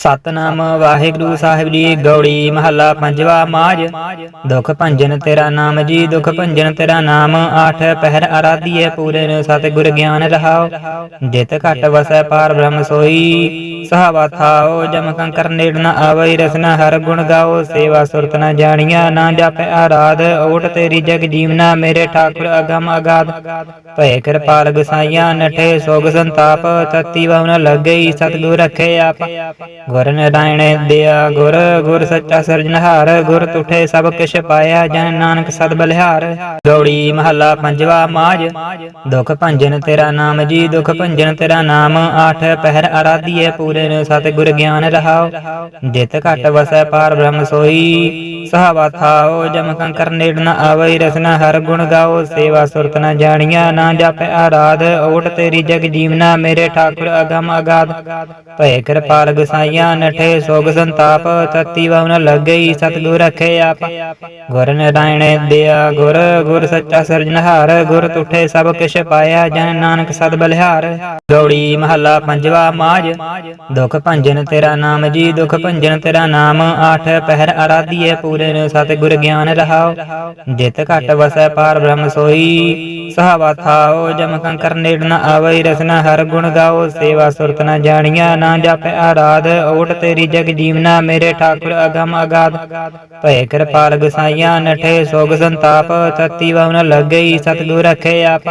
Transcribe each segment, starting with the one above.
ਸਤਨਾਮ ਵਾਹਿਗੁਰੂ ਸਾਹਿਬ ਜੀ, ਗੌੜੀ ਮਹੱਲਾ ਪੰਜਵਾ ਮਾਜ। ਦੁਖ ਭੰਜਨ ਤੇਰਾ ਨਾਮ ਜੀ, ਦੁਖ ਭੰਜਨ ਤੇਰਾ ਨਾਮ। ਆਠ ਪਹਿਰ ਆਰਾਧੀਏ ਪੂਰੇ ਸਤਿਗੁਰ ਗਿਆਨ ਰਹਾਓ ਜਿਤ ਘਟ ਵਸੈ ਪਾਰ ਬ੍ਰਹਮ ਸੋਈ। ਸਹਾਵਾ ਥਾਓ ਜਮ ਕੰਕਰ ਨੇੜ ਨ ਆਵਈ ਰਸਨਾ ਹਰ ਗੁਣ ਗਾਓ, ਸੇਵਾ ਸੁਰਤ ਨ ਜਾਣੀਆ, ਨਾ ਜਾਪੈ ਆਰਾਧ, ਓਟ ਤੇਰੀ ਜਗ ਜੀਵਨਾ ਮੇਰੇ ਠਾਕੁਰ ਅਗਮ ਅਗਾਧ। ਭੈ ਕਿਰਪਾਲ ਗੁਸਾਈਆ, ਨਠੇ ਸੋਗ ਸੰਤਾਪ, ਤਤੀ ਵਹੁ ਲੱਗਈ, ਸਤਿਗੁਰ ਰਖੇ ਆਪ। ਗੁਰ ਨਾਰਾਇਣ ਦਿਆ ਗੁਰ ਗੁਰ ਸੱਚਾ ਸਿਰਜਣਹਾਰ ਗੁਰ ਤੁਠੇ ਸਭ ਕਿਛ ਪਾਇਆ, ਜਨ ਨਾਨਕ ਸਦ ਬਲਿਹਾਰ। ਗੌੜੀ ਮਹੱਲਾ ਪੰਜਵਾ ਮਾਜ ਦੁਖ ਭੰਜਨ ਤੇਰਾ ਨਾਮ ਜੀ, ਦੁਖ ਭੰਜਨ ਤੇਰਾ ਨਾਮ, ਆਠ ਪਹਿਰ ਆਰਾਧੀਏ ਪੂਰੇ ਨ ਸਤਿਗੁਰ ਗਿਆਨ ਰਹਾਓ। ਜਿਤ ਘਟ ਵਸੈ ਪਾਰ ਬ੍ਰਹਮ ਸੋਈ। ਸਹਾਵਾ ਥਾਓ ਜਮ ਕੰਕਰ ਨੇੜ ਨ ਆਵਈ, ਰਸਨਾ ਹਰ ਗੁਣ ਗਾਓ। ਸੇਵਾ ਸੁਰਤ ਨ ਜਾਣੀਆ, ਨਾ ਜਾਪੈ ਆਰਾਧ। ਓਟ ਤੇਰੀ ਜਗ ਜੀਵਨਾ, ਮੇਰੇ ਠਾਕੁਰ ਅਗਮ ਅਗਾਧ। ਭੈ ਕਿਰਪਾਲ ਗੁਸਾਈਆ ਨਠੇ ਸੋਗ ਸੰਤਾਪ। ਤਤੀ ਵਹੁ ਨ ਲੱਗਈ, ਸਤਿਗੁਰ ਰਖੇ ਆਪ। ਗੁਰ ਨਰਾਇਣ ਦਿਆ, ਗੁਰ ਗੁਰ ਸੱਚਾ ਸਿਰਜਣਹਾਰ ਗੁਰ ਤੁਠੇ ਸਭ ਕਿਛ ਪਾਇਆ, ਜਨ ਨਾਨਕ ਸਦ ਬਲਿਹਾਰ। ਗੌੜੀ ਮਹੱਲਾ ਪੰਜਵਾ ਮਾਜ ਦੁਖ ਭੰਜਨ ਤੇਰਾ ਨਾਮ ਜੀ, ਦੁਖ ਭੰਜਨ ਤੇਰਾ ਨਾਮ, ਆਠ ਪਹਿਰ ਆਰਾਧੀਏ ਪੂਰੇ ਨ ਸਤਿਗੁਰ ਗਿਆਨ ਰਹਾਓ। ਜਿਤ ਘਟ ਵਸੈ ਪਾਰ ਬ੍ਰਹਮ ਸੋਈ, ਸਹਾਵਾ ਥਾਓ, ਜਮ ਕੰਕਰ ਨੇੜ ਨ ਆਵਈ, ਰਸਨਾ ਹਰ ਗੁਣ ਗਾਓ, ਸੇਵਾ ਸੁਰਤ ਨ ਜਾਣੀਆ ਨਾ ਜਾਪੈ ਆਰਾਧ, ਓਟ ਤੇਰੀ ਜਗ ਜੀਵਨਾ, ਮੇਰੇ ਠਾਕੁਰ ਅਗਮ ਅਗਾਧ। ਭੈ ਕਿਰਪਾਲ ਗੁਸਾਈਆ ਨਠੇ ਸੋਗ ਸੰਤਾਪ, ਤਤੀ ਵਹੁ ਲੱਗਈ, ਸਤਿਗੁਰ ਰਖੇ ਆਪ।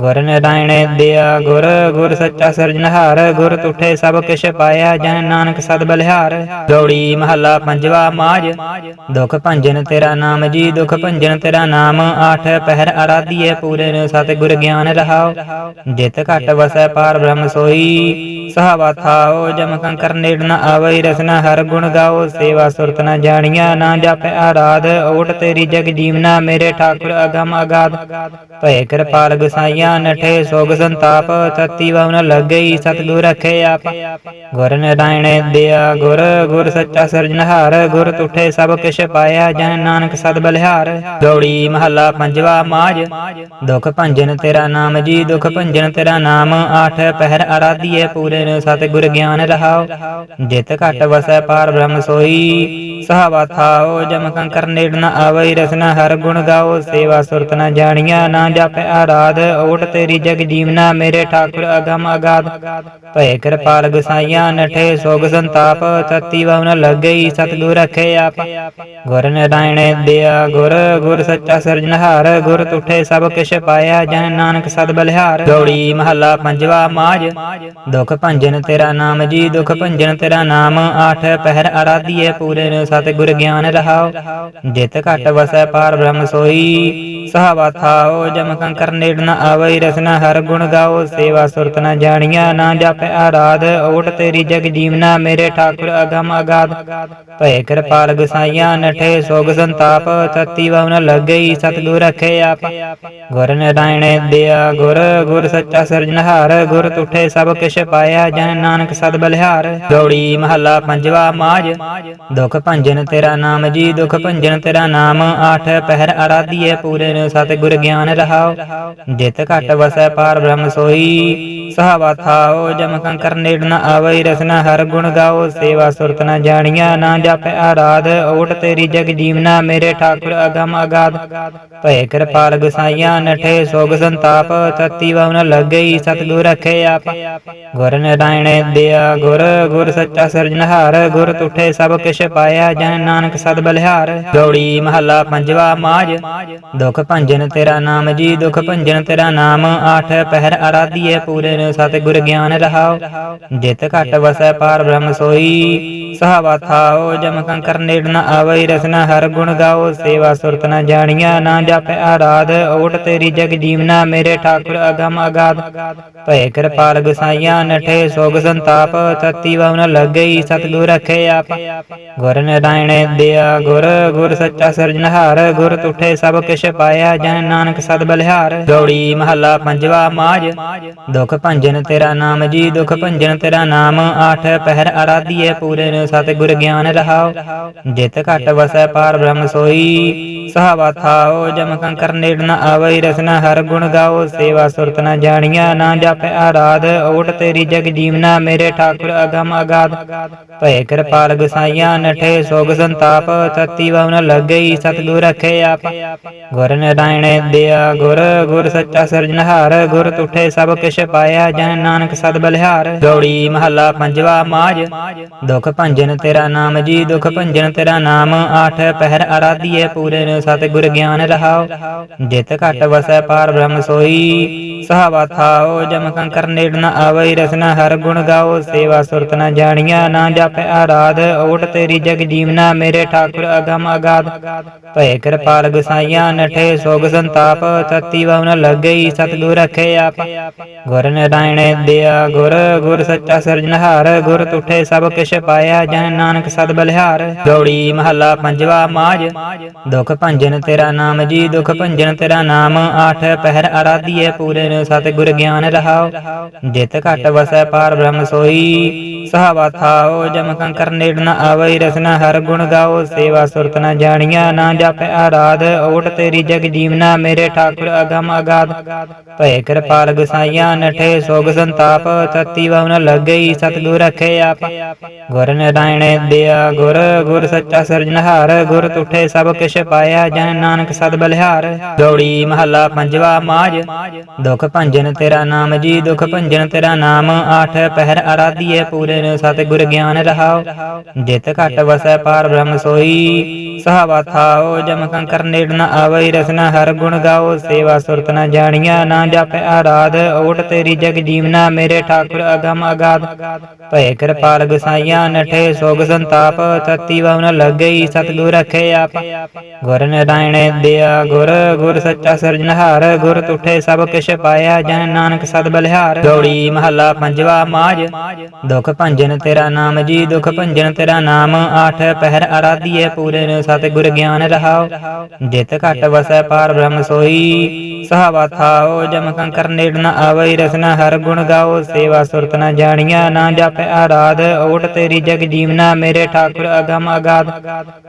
ਗੁਰ ਨਾਰਾਇਣ ਦਿਆ ਗੁਰ ਗੁਰ ਸੱਚਾ ਸਿਰਜਣਹਾਰ, ਗੁਰ ਤੁਠੇ ਸਭ ਕਿਛ ਪਾਇਆ ਜਨ ਨਾਨਕ ਸਦ ਬਲਿਹਾਰ। ਗੌੜੀ ਮਹੱਲਾ ਪੰਜਵਾ ਮਾਜ ਦੁਖ ਭੰਜਨ ਤੇਰਾ ਨਾਮ ਜੀ, ਦੁਖ ਭੰਜਨ ਤੇਰਾ ਨਾਮ। ਆਠ ਪਹਿਰ ਆਰਾਧੀਏ ਪੂਰੇ ਸਤਿਗੁਰ ਗਿਆਨ ਰਹਾਓ ਜਿਤ ਘਟ ਵਸੈ ਪਾਰ ਬ੍ਰਹਮ ਸੋਈ। ਸਹਾਵਾ ਥਾਓ ਜਮ ਕੰਕਰ ਨੇੜ ਨ ਆਵਈ ਰਸਨਾ ਹਰ ਗੁਣ ਗਾਓ, ਸੇਵਾ ਸੁਰਤ ਨ ਜਾਣੀਆ, ਨਾ ਜਾਪੈ ਆਰਾਧ, ਓਟ ਤੇਰੀ ਜਗ ਜੀਵਨਾ, ਮੇਰੇ ਠਾਕੁਰ ਅਗਮ ਅਗਾਧ। ਭੈ ਕਿਰਪਾਲ ਗੁਸਾਈਆ ਨਠੇ ਸੋਗ ਸੰਤਾਪ, ਤਤੀ ਵਹੁ ਲੱਗਈ, ਸਤਿਗੁਰ ਰਖੇ ਆਪ। ਗੁਰ ਨਾਰਾਇਣ ਦਿਆ, ਗੁਰ ਗੁਰ ਸੱਚਾ ਸਿਰਜਣਹਾਰ ਗੁਰ ਤੁਠੇ ਸਭ ਕਿਛ ਪਾਇਆ, ਜਨ ਨਾਨਕ ਸਦ ਬਲਿਹਾਰ। ਦੌੜੀ ਮਹੱਲਾ ਪੰਜਵਾ ਮਾਜ ਦੁਖ ਭੰਜਨ ਤੇਰਾ ਨਾਮ ਜੀ, ਦੁਖ ਭੰਜਨ ਤੇਰਾ ਨਾਮ, ਆਠ ਪਹਿਰ ਆਰਾਧੀਏ ਪੂਰੇ ਸਤਿਗੁਰ ਗਿਆਨ ਰਹਾਓ। ਜਿਤ ਘਟ ਵਸੈ ਪਾਰ ਬ੍ਰਹਮ ਸੋਈ। ਸਹਾਵਾ ਥਾਓ, ਜਮ ਕੰਕਰ ਨੇੜ ਨ ਆਵਈ, ਰਸਨਾ ਹਰ ਗੁਣ ਗਾਓ, ਸੇਵਾ ਸੁਰਤ ਨ ਜਾਣੀਆ, ਨਾ ਜਾਪੈ ਆਰਾਧ, ਓਟ ਤੇਰੀ ਜਗ ਜੀਵਨਾ, ਮੇਰੇ ਠਾਕੁਰ ਅਗਮ ਅਗਾਧ। ਭੈ ਕਿਰਪਾਲ ਗੁਸਾਈਆ ਨਠੇ ਸੋਗ ਸੰਤਾਪ, ਤਤੀ ਵਹੁ ਲੱਗਈ, ਸਤਿਗੁਰ ਰਖੇ ਆਪ। ਗੁਰ ਨਰਾਇਣ ਦਿਆ ਗੁਰ ਗੁਰ ਸੱਚਾ ਸਿਰਜਣਹਾਰ ਗੁਰ ਤੁਠੇ ਸਭ ਕਿਛ ਪਾਇਆ, ਜਨ ਨਾਨਕ ਸਦ ਬਲਿਹਾਰ। ਗੌੜੀ ਮਹੱਲਾ ਪੰਜਵਾ ਮਾਜ ਦੁਖ ਭੰਜਨ ਤੇਰਾ ਨਾਮ ਜੀ, ਦੁਖ ਭੰਜਨ ਤੇਰਾ ਨਾਮ, ਆਠ ਪਹਿਰ ਆਰਾਧੀਏ ਪੂਰੇ ਸਤਿਗੁਰ ਗਿਆਨ ਰਹਾਓ। ਜਿਤ ਘਟ ਵਸੈ ਪਾਰ ਬ੍ਰਹਮ ਸੋਈ। ਸਹਾਵਾ ਥਾਓ, ਜਮ ਕੰਕਰ ਨੇੜ ਨ ਆਵਈ। ਰਸਨਾ ਹਰ ਗੁਣ ਗਾਓ, ਸੇਵਾ ਸੁਰਤ ਨ ਜਾਣੀਆ। ਨਾ ਜਾਪੈ ਆਰਾਧ, ਓਟ ਤੇਰੀ ਜਗ ਜੀਵਨਾ। ਮੇਰੇ ਠਾਕੁਰ ਅਗਮ ਅਗਾਧ। ਭੈ ਕਿਰਪਾਲ ਗੁਸਾਈਆ, ਨਠੇ ਸੋਗ ਸੰਤਾਪ। ਤਤੀ ਵਹੁ ਨ ਲੱਗਈ, ਸਤਿਗੁਰ ਰਖੇ ਆਪ। ਗੁਰ ਨਾਰਾਇਣ ਦਿਆ, ਗੁਰ ਗੁਰ ਸੱਚਾ ਸਿਰਜਣਹਾਰ ਗੁਰ ਤੁਠੇ ਸਭ ਕਿਛ ਪਾਇਆ, ਜਨ ਨਾਨਕ ਸਦ ਬਲਿਹਾਰ। ਗੌੜੀ ਮਹੱਲਾ ਪੰਜਵਾ ਮਾਜ ਦੁਖ ਭੰਜਨ ਤੇਰਾ ਨਾਮ ਜੀ ਦੁਖ ਭੰਜਨ ਤੇਰਾ ਨਾਮ, ਆਠ ਪਹਿਰ ਆਰਾਧੀਏ ਪੂਰੇ ਸਤਿਗੁਰ ਗਿਆਨ ਰਹਾਓ ਜਿਤ ਘਟ ਵਸੈ ਪਾਰ ਬ੍ਰਹਮ ਸੋਈ, ਸਹਾਵਾ ਥਾਓ ਜਮ ਕੰਕਰ ਨੇੜ ਨ ਆਵਈ ਰਸਨਾ ਹਰ ਗੁਣ ਗਾਓ ਸੇਵਾ ਸੁਰਤ ਨ ਜਾਣੀਆ ਨਾ ਜਾਪੈ ਆਰਾਧ, ਓਟ ਤੇਰੀ ਜਗ ਜੀਵਨਾ, ਮੇਰੇ ਠਾਕੁਰ ਅਗਮ ਅਗਾਧ। ਭੈ ਕਿਰਪਾਲ ਗੁਸਾਈਆ ਨਠੇ ਸੋਗ ਸੰਤਾਪ, ਤਤੀ ਵਹੁ ਨ ਲੱਗਈ ਸਤਿਗੁਰ ਰਖੇ ਆਪ। ਗੁਰ ਨਾਰਾਇਣ ਦਿਆ ਗੁਰ ਗੁਰ ਸੱਚਾ ਸਿਰਜਣਹਾਰ, ਗੁਰ ਤੁਠੇ ਸਭ ਕਿਛ ਪਾਇਆ ਜਨ ਨਾਨਕ ਸਦ ਬਲਿਹਾਰ ਗੌੜੀ ਮਹੱਲਾ ਪੰਜਵਾ ਮਾਜ ਦੁਖ ਭੰਜਨ ਤੇਰਾ ਨਾਮ ਜੀ, ਦੁਖ ਭੰਜਨ ਤੇਰਾ ਨਾਮ। ਆਠ ਪਹਿਰ ਆਰਾਧੀਏ ਪੂਰੇ ਸਤਿਗੁਰ ਗਿਆਨ ਰਹਾਓ। ਜਿਤ ਘਟ ਵਸੈ ਪਾਰ ਬ੍ਰਹਮ ਸੋਈ। ਸਹਾਵਾ ਥਾਓ, ਜਮ ਕੰਕਰ ਨੇੜ ਨ ਆਵਈ। ਰਸਨਾ ਹਰ ਗੁਣ ਗਾਓ, ਸੇਵਾ ਸੁਰਤ ਨ ਜਾਣੀਆ ਨਾ ਜਾਪੈ ਆਰਾਧ, ਓਟ ਤੇਰੀ ਜਗ ਜੀਵਨਾ, ਮੇਰੇ ਠਾਕੁਰ ਅਗਮ ਅਗਾਧ। ਭੈ ਕਿਰਪਾਲ ਗੁਸਾਈਆ ਨਠੇ ਸੋਗ ਸੰਤਾਪ। ਤਤੀ ਵਹੁ ਨ ਲੱਗਈ, ਸਤਿਗੁਰ ਰਖੇ ਆਪ। ਗੁਰ ਨਰਾਇਣ ਦਿਆ ਗੁਰ ਗੁਰ ਸੱਚਾ ਸਿਰਜਣਹਾਰ ਗੁਰ ਤੁਠੇ ਸਭ ਕਿਛ ਪਾਇਆ ਜਨ ਨਾਨਕ ਸਦ ਬਲਿਹਾਰ। ਗੌੜੀ ਮਹੱਲਾ ਪੰਜਵਾ ਮਾਜ ਦੁਖ ਭੰਜਨ ਤੇਰਾ ਨਾਮ ਜੀ, ਦੁਖ ਭੰਜਨ ਤੇਰਾ ਨਾਮ, ਆਠ ਪਹਿਰ ਆਰਾਧੀਏ ਪੂਰੇ ਨ ਸਤਿਗੁਰ ਗਿਆਨ ਰਹਾਓ ਜਿਤ ਘਟ ਵਸੈ ਪਾਰ ਬ੍ਰਹਮ ਸੋਈ। ਸਹਾਵਾ ਥਾਓ ਜਮ ਕੰਕਰ ਨੇੜ ਨ ਆਵਈ, ਰਸਨਾ ਹਰ ਗੁਣ ਗਾਓ, ਸੇਵਾ ਸੁਰਤ ਨ ਜਾਣੀਆ, ਨਾ ਜਾਪੈ ਆਰਾਧ, ਓਟ ਤੇਰੀ ਜਗ ਜੀਵਨਾ ਮੇਰੇ ਠਾਕੁਰ ਅਗਮ ਅਗਾਧ। ਭੈ ਕਿਰਪਾਲ ਗੁਸਾਈਆ, ਨਠੇ ਸੋਗ ਸੰਤਾਪ, ਤਤੀ ਵਵਨ ਲੱਗਈ, ਸਤਿਗੁਰ ਰਖੇ ਆਪ। ਗੁਰ ਨਾਰਾਇਣ ਦਿਆ, ਗੁਰ ਗੁਰ ਸੱਚਾ ਸਿਰਜਨਹਾਰ ਗੁਰ ਤੁਠੇ ਸਭ ਕਿਛ ਪਾਇਆ, ਜਨ ਨਾਨਕ ਸਦ ਬਲਿਹਾਰ। ਗੌੜੀ ਮਹੱਲਾ ਪੰਜਵਾ ਮਾਜ ਦੁਖ ਭੰਜਨ ਤੇਰਾ ਨਾਮ ਜੀ, ਦੁਖ ਭੰਜਨ ਤੇਰਾ ਨਾਮ, ਆਠ ਪਹਿਰ ਆਰਾਧੀਏ ਪੂਰੇ ਸਤਿਗੁਰ ਗਿਆਨ ਰਹਾਉ ਜਿਤ ਘਟ ਵਸੈ ਪਾਰ ਬ੍ਰਹਮ ਸੋਈ। ਸਹਾਵਾ ਥਾਓ ਜਮ ਕੰਕਰ ਨੇੜ ਨ ਆਵਈ, ਰਸਨਾ ਹਰ ਗੁਣ ਗਾਓ, ਸੇਵਾ ਸੁਰਤ ਨ ਜਾਣੀਆ, ਨਾ ਜਾਪੈ ਆਰਾਧ, ਓਟ ਤੇਰੀ ਜਗ ਜੀਵਨਾ, ਮੇਰੇ ਠਾਕੁਰ ਅਗਮ ਅਗਾਧ। ਭੈ ਕਿਰਪਾਲ ਗੁਸਾਈਆ ਨਠੇ ਸੋਗ ਸੰਤਾਪ, ਤਤੀ ਵਵਨ ਲੱਗਈ, ਸਤਿਗੁਰ ਰਖੇ ਆਪ। ਗੁਰ ਨਰਾਇਣ ਦਿਆ ਗੁਰ ਗੁਰ ਸੱਚਾ ਸਿਰਜਨਹਾਰ ਗੁਰ ਤੁਠੇ ਸਭ ਕਿਛ ਪਾਇਆ, ਜਨ ਨਾਨਕ ਸਦ ਬਲਿਹਾਰ। ਗੌੜੀ ਮਹੱਲਾ ਪੰਜਵਾ ਮਾਜ ਦੁਖ ਭੰਜਨ ਤੇਰਾ ਨਾਮ ਜੀ, ਦੁਖ ਭੰਜਨ ਤੇਰਾ ਨਾਮ, ਆਠ ਪਹਿਰ ਆਰਾਧੀਏ ਪੂਰੇ ਸਤਿਗੁਰ ਗਿਆਨ ਰਹਾਉ ਜਿਤ ਘਟ ਵਸੈ ਪਾਰ ਬ੍ਰਹਮ ਸੋਈ ਸਹਾਵਾ ਥਾਓ ਜਮ ਕੰਕਰ ਨੇੜ ਨ ਆਵਈ, ਰਸਨਾ ਹਰ ਗੁਣ ਗਾਓ, ਸੇਵਾ ਸੁਰਤ ਨ ਜਾਣੀਆ, ਨਾ ਜਾਪੈ ਆਰਾਧ, ਓਟ ਤੇਰੀ ਜਗ ਜੀਵਨਾ, ਮੇਰੇ ਠਾਕੁਰ ਅਗਮ ਅਗਾਧ। ਭੈ ਕਿਰਪਾਲ ਗੁਸਾਈਆ, ਨਠੇ ਸੋਗ ਸੰਤਾਪ, ਤਤੀ ਵਵਨ ਲੱਗਈ ਸਤਿਗੁਰ ਰਖੇ ਆਪ। ਗੁਰ ਨਰਾਇਣ ਦਿਆ, ਗੁਰ ਗੁਰ ਸੱਚਾ ਸਿਰਜਨਹਾਰ ਗੁਰ ਤੁਠੇ ਸਭ ਕਿਛ ਪਾਇਆ, ਜਨ ਨਾਨਕ ਸਦ ਬਲਿਹਾਰ। ਗੌੜੀ ਮਹੱਲਾ ਪੰਜਵਾ ਮਾਜ ਦੁਖ ਭੰਜਨ ਤੇਰਾ ਨਾਮ ਜੀ, ਦੁਖ ਭੰਜਨ ਤੇਰਾ ਨਾਮ, ਆਠ ਪਹਿਰ ਆਰਾਧੀਏ ਪੂਰੇ ਨੇ ਸਤਿਗੁਰ ਗਿਆਨ ਰਹਾਉ ਜਿਤ ਘਟ ਵਸੈ ਪਾਰ ਬ੍ਰਹਮ ਸੋਈ। ਸਹਾਵਾ ਥਾਓ ਜਮ ਕੰਕਰ ਨੇੜ ਨ ਆਵਈ, ਰਸਨਾ ਹਰ ਗੁਣ ਗਾਓ, ਸੇਵਾ ਸੁਰਤ ਨ ਜਾਣੀਆ, ਨਾ ਜਾਪੈ ਆਰਾਧ, ਓਟ ਤੇਰੀ ਜਗ ਜੀਵਨਾ, ਮੇਰੇ ਠਾਕੁਰ ਅਗਮ ਅਗਾਧ। ਭੈ ਕਿਰਪਾਲ ਗੁਸਾਈਆ, ਨਠੇ ਸੋਗ ਸੰਤਾਪ, ਤਤੀ ਵਵਨ ਲੱਗਈ, ਸਤਿਗੁਰ ਰਖੇ ਆਪ। ਗੁਰ ਨਰਾਇਣ ਦਿਆ, ਗੁਰ ਗੁਰ ਸੱਚਾ ਸਿਰਜਨਹਾਰ ਗੁਰ ਤੁਠੇ ਸਭ ਕਿਛ ਪਾਇਆ, ਜਨ ਨਾਨਕ ਸਦ ਬਲਿਹਾਰ। ਗੌੜੀ ਮਹੱਲਾ ਪੰਜਵਾ ਮਾਜ ਦੁਖ ਭੰਜਨ ਤੇਰਾ ਨਾਮ ਜੀ, ਦੁਖ ਭੰਜਨ ਤੇਰਾ ਨਾਮ, ਆਠ ਪਹਿਰ ਆਰਾਧੀਏ ਪੂਰੇ ਨੇ ਸਤਿਗੁਰ ਗਿਆਨ ਰਹਾਉ ਜਿਤ ਘਟ ਵਸੈ ਪਾਰ ਬ੍ਰਹਮ ਸੋਈ। ਸਹਾਵਾ ਥਾਓ, ਜਮ ਕੰਕਰ ਨੇੜ ਨ ਆਵਈ। ਰਸਨਾ ਹਰ ਗੁਣ ਗਾਓ, ਸੇਵਾ ਸੁਰਤ ਨ ਜਾਣੀਆ ਨਾ ਜਾਪੈ ਆਰਾਧ, ਓਟ ਤੇਰੀ ਜਗ ਜੀਵਨਾ, ਮੇਰੇ ਠਾਕੁਰ ਅਗਮ ਅਗਾਧ।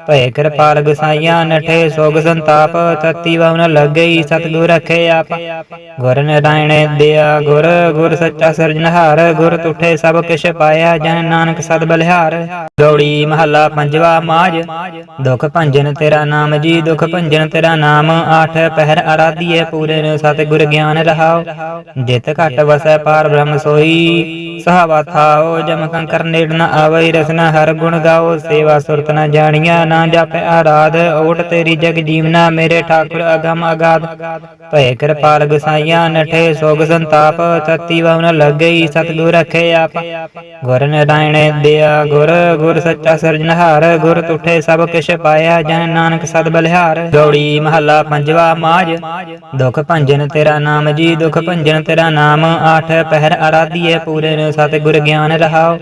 ਭੈ ਕਿਰਪਾਲ ਗੁਸਾਈਆ ਨਠੇ ਸੋਗ ਸੰਤਾਪ। ਤਤੀ ਵਵਨ ਲੱਗਈ, ਸਤਿਗੁਰ ਰਖੇ ਆਪ। ਗੁਰ ਨਰਾਇਣ ਦਿਆ, ਗੁਰ ਗੁਰ ਸੱਚਾ ਸਿਰਜਨਹਾਰ ਗੁਰ ਤੁਠੇ ਸਭ ਕਿਛ ਪਾਇਆ, ਜਨ ਨਾਨਕ ਸਦ ਬਲਿਹਾਰ। ਗੌੜੀ ਮਹੱਲਾ ਪੰਜਵਾ ਮਾਜ ਦੁਖ ਭੰਜਨ ਤੇਰਾ ਨਾਮ ਜੀ, ਦੁਖ ਭੰਜਨ ਤੇਰਾ ਨਾਮ, ਆਠ ਪਹਿਰ ਆਰਾਧੀਏ ਪੂਰੇ ਸਤਿਗੁਰ ਗਿਆਨ ਰਹਾਉ, ਜਿਤ ਘਟ ਵਸੈ ਪਾਰ ਬ੍ਰਹਮ ਸੋਈ। ਸਹਾਵਾ ਥਾਓ ਜਮ ਕੰਕਰ ਨੇੜ ਨ ਆਵਈ ਰਸਨਾ ਹਰ ਗੁਣ ਗਾਓ, ਸੇਵਾ ਸੁਰਤ ਨ ਜਾਣੀਆ, ਨਾ ਜਾਪੈ ਆਰਾਧ, ਓਟ ਤੇਰੀ ਜਗ ਜੀਵਨਾ ਮੇਰੇ ਠਾਕੁਰ ਅਗਮ ਅਗਾਧ। ਭੈ ਕਿਰਪਾਲ ਗੁਸਾਈਆ ਨਠੇ ਸੋਗ ਸੰਤਾਪ, ਤਤੀ ਵਵਨ ਲੱਗਈ, ਸਤਿਗੁਰ ਰਖੇ ਆਪ। ਗੁਰ ਨਾਰਾਇਣ ਦਿਆ, ਗੁਰ ਗੁਰ ਸੱਚਾ ਸਿਰਜਨਹਾਰ ਗੁਰ ਤੁਠੇ ਸਭ ਕਿਛ ਪਾਇਆ, ਜਨ ਨਾਨਕ ਸਦ ਬਲਿਹਾਰ। ਗੌੜੀ ਮਹੱਲਾ ਪੰਜਵਾ ਮਾਜ ਦੁਖ ਭੰਜਨ ਤੇਰਾ ਨਾਮ ਜੀ, ਦੁਖ ਭੰਜਨ ਤੇਰਾ ਨਾਮ, ਆਠ ਪਹਿਰ ਆਰਾਧੀਏ ਪੂਰੇ ਸਤਿਗੁਰ ਗਿਆਨ ਰਹਾਉ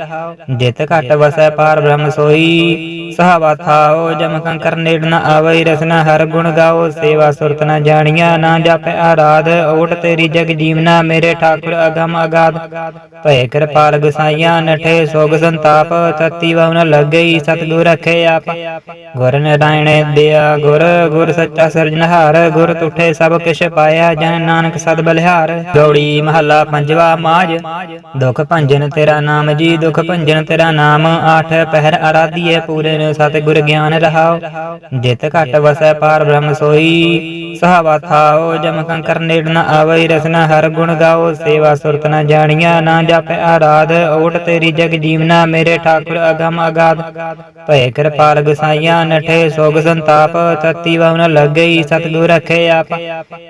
ਜਿਤ ਘਟ ਵਸੈ ਪਾਰ ਬ੍ਰਹਮ ਸੋਈ। ਸਹਾਵਾ ਥਾਓ ਜਮ ਕੰਕਰ ਨੇੜ ਨ ਆਵਈ, ਰਸਨਾ ਹਰ ਗੁਣ ਗਾਓ, ਸੇਵਾ ਸੁਰਤ ਨ ਜਾਣੀਆ, ਨਾ ਜਾਪੈ ਆਰਾਧ, ਓਟ ਤੇਰੀ ਜਗ ਜੀਵਨਾ, ਮੇਰੇ ਠਾਕੁਰ ਅਗਮ ਅਗਾਧ। ਭੈ ਕਿਰਪਾਲ ਗੁਸਾਈਆ ਨਠੇ ਸੋਗ ਸੰਤਾਪ, ਤਤੀ ਵਵਨ ਲੱਗਈ, ਸਤਿਗੁਰ ਰਖੇ ਆਪ। ਗੁਰ ਨਰਾਇਣ ਦਿਆ ਗੁਰ ਗੁਰ ਸੱਚਾ ਸਿਰਜਨਹਾਰ ਗੁਰ ਤੁਠੇ ਸਭ ਕਿਛ ਪਾਇਆ, ਜਨ ਨਾਨਕ ਸਦ ਬਲਿਹਾਰ। ਗੌੜੀ ਮਹੱਲਾ ਪੰਜਵਾ ਮਾਜ ਦੁਖ ਭੰਜਨ ਤੇਰਾ ਨਾਮ ਜੀ, ਦੁਖ ਭੰਜਨ ਤੇਰਾ ਨਾਮ, ਆਠ ਪਹਿਰ ਆਰਾਧੀਏ ਪੂਰੇ ਸਤਿਗੁਰ ਗਿਆਨ ਰਹਾਉ ਜਿਤ ਘਟ ਵਸੈ ਪਾਰ ਬ੍ਰਹਮ ਸੋਈ। ਸਹਾਵਾ ਥਾਓ, ਜਮ ਕੰਕਰ ਨੇੜ ਨ ਆਵਈ ਰਸਨਾ ਹਰ ਗੁਣ ਗਾਓ। ਸੇਵਾ ਸੁਰਤ ਨ ਜਾਣੀਆ ਨਾ ਜਾਪੈ ਆਰਾਧ। ਓਟ ਤੇਰੀ ਜਗ ਜੀਵਨਾ, ਮੇਰੇ ਠਾਕੁਰ ਅਗਮ ਅਗਾਧ। ਭੈ ਕਿਰਪਾਲ ਗੁਸਾਈਆ, ਨਠੇ ਸੋਗ ਸੰਤਾਪ। ਤਤੀ ਵਵਨ ਲੱਗਈ ਸਤਿਗੁਰ ਰਖੇ ਆਪ।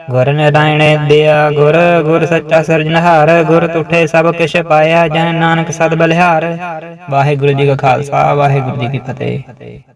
ਗੁਰ ਨਰਾਇਣ ਦਿਆ, ਗੁਰ ਗੁਰ ਸੱਚਾ ਸਿਰਜਨਹਾਰ ਗੁਰ ਤੁਠੇ ਸਭ ਕਿਛ ਪਾਇਆ, ਜਨ ਨਾਨਕ ਸਦ ਬਲਿਹਾਰ। ਵਾਹਿਗੁਰੂ ਜੀ ਕਾ ਖਾਲਸਾ, ਵਾਹਿਗੁਰੂ ਜੀ ਕੀ ਫਤਿਹ। 好的。